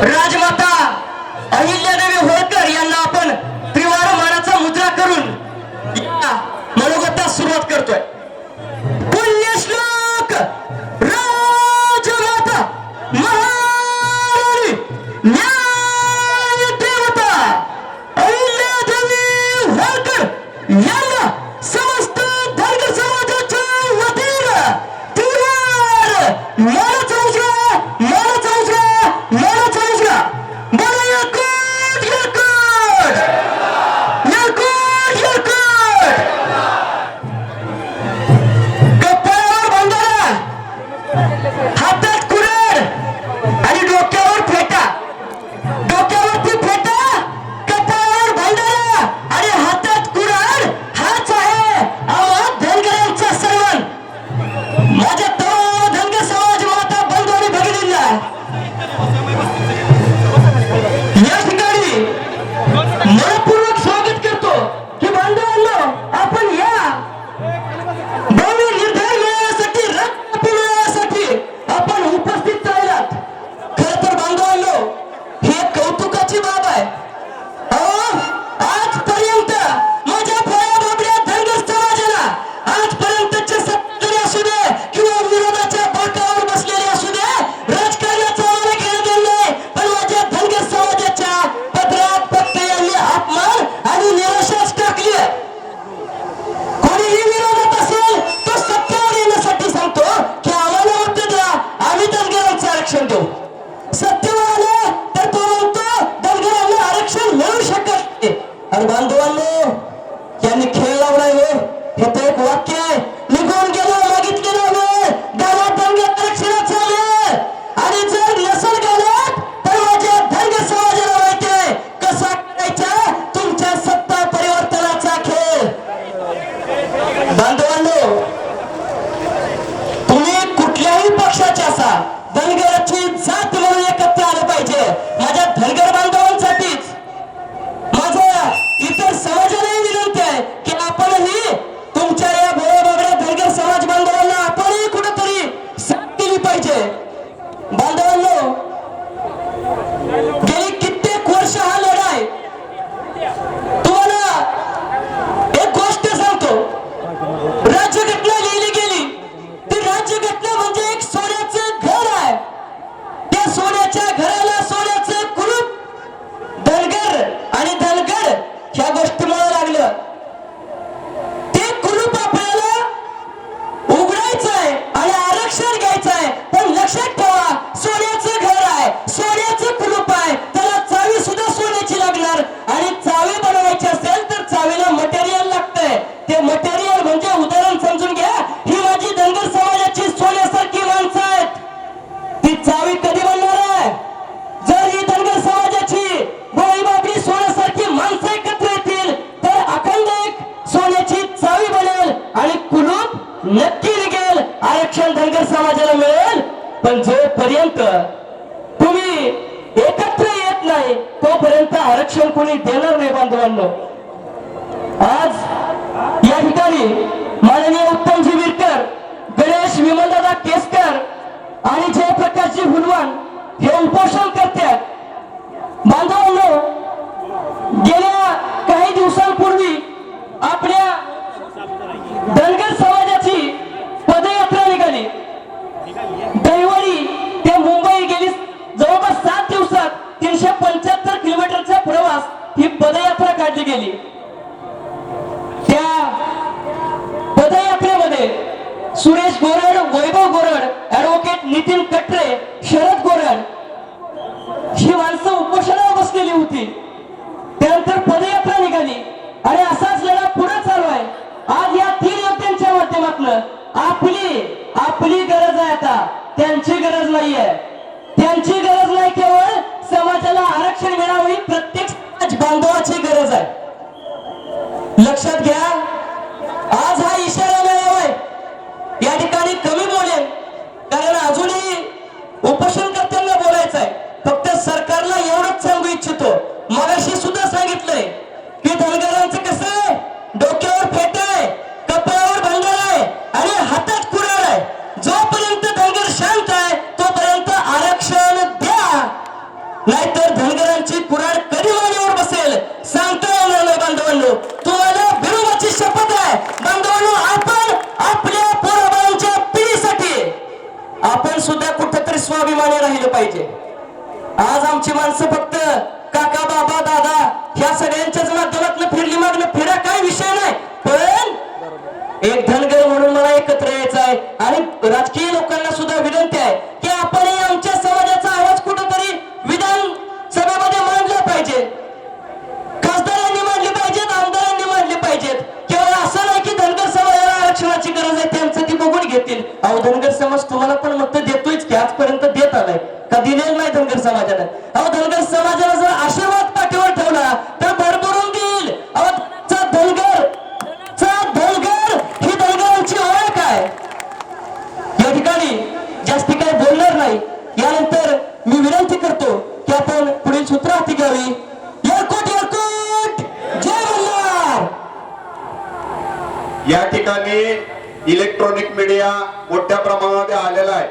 Раз Vamos! भांडवले यांनी खेळ लावलाय. हे तर एक वाक्य आहे. निघून गेलो मागितले गावात दंगे आणि जर लसण घालत तर माझ्या धंग समाजाला माहिती कसा करायचा तुमच्या सत्ता परिवर्तनाचा खेळ. बांधव Hello. आरक्षण धनगर समाजाला मिळेल. पण जोपर्यंत तुम्ही एकत्र येत नाही तोपर्यंत आरक्षण कोणी देणार नाही बांधवांना. आज या ठिकाणी माननीय उत्तमजीवी सुरेश गोरड वैभव गोरड ऍडव्होकेट नितीन कटरे शरद गोरड. ही माणसं उपोषणावर बसलेली होती. त्यानंतर पदयात्रा निघाली. आणि असाच लढा पुढे चालू आहे. आज या तीन व्यक्तींच्या माध्यमातून आपली आपली गरज आहे आता. त्यांची गरज नाही आहे. त्यांची गरज नाही केवळ समाजाला आरक्षण मिळावं ही प्रत्येक समाज बांधवाची गरज आहे. लक्षात घ्या आज मगाशी सुद्धा सांगितलंय की धनगरांचं कसं आहे? डोक्यावर फेट आहे कपड्यावर भंगार आहे आणि हातात कुराळ आहे. जोपर्यंत धनगर शांत आहे तोपर्यंत आरक्षण द्या. नाहीतर धनगरांची कुराळ कधी मान्यावर बसेल? सांगता येणार नाही बांधवांनो तुम्हाला विरोधाची शपथ आहे. बांधवांनो आपण आपल्या पोराबाळांच्या पिढीसाठी आपण सुद्धा कुठेतरी स्वाभिमानी राहिलं पाहिजे. आज आमची माणसं फक्त काका बाबा दादा ह्या सगळ्यांच्याच माध्यमातून फिरली मागणं. फिरा काय विषय नाही. पण एक धनगर म्हणून मला एकत्र यायचं आहे. आणि राजकीय लोकांना सुद्धा विनंती आहे की आपण आमच्या समाजाचा आवाज कुठेतरी विधान सभेमध्ये मांडला पाहिजे. खासदारांनी मांडले पाहिजेत आमदारांनी मांडले पाहिजेत. केवळ असं नाही की धनगर समाजाला आरक्षणाची गरज आहे त्यांचं ती बघून घेतील. अहो धनगर समाज तुम्हाला पण मत देतोयच की आजपर्यंत देत आलाय. का दिलेलं नाही धनगर समाजाला अहो धनगर समाजाला जर आशीर्वाद पाठीवर ठेवला तर भरभरून देईल अहो चा धनगर चा धनगर ही धनगरांची ओळख आहे या ठिकाणी जास्ती काही बोलणार नाही. यानंतर मी विनंती करतो की आपण पुढील सूत्र हाती घ्यावी या ठिकाणी इलेक्ट्रॉनिक मीडिया मोठ्या प्रमाणामध्ये आलेला आहे.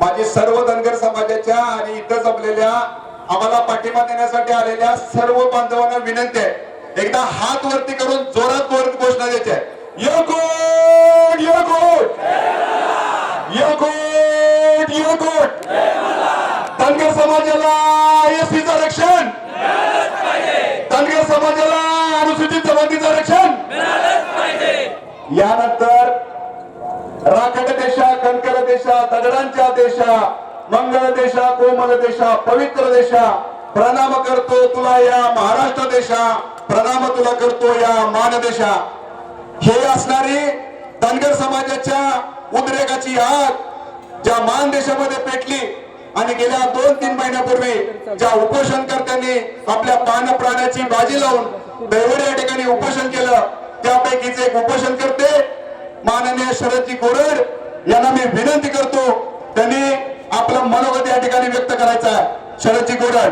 माझी सर्व धनगर समाजाच्या आणि इथं जमलेल्या आम्हाला पाठिंबा देण्यासाठी आलेल्या सर्व बांधवांना विनंती आहे. एकदा हात वरती करून जोरात वर घोषणा द्यायची आहे यकोट धनगर समाजाला एसटीचं आरक्षण धनगर समाजाला अनुसूचित जमातीचं आरक्षण यानंतर राखड देशा कणकर देशा दगडांच्या देशा मंगळ देशा कोमल देशा पवित्र देशा प्रणाम करतो तुला या महाराष्ट्र देशा प्रणाम तुला करतो या मान देशा. हे असणारी धनगर समाजाच्या उद्रेकाची आग ज्या मान देशामध्ये पेटली आणि गेल्या दोन तीन महिन्यापूर्वी ज्या उपोषणकर्त्यांनी आपल्या पान प्राण्याची बाजी लावून दैवड या ठिकाणी उपोषण केलं त्यापैकीच एक उपोषण करते माननीय शरदजी कोरड यांना मी विनंती करतो त्यांनी आपलं मनोगत या ठिकाणी व्यक्त करायचं आहे. शरदजी कोरड.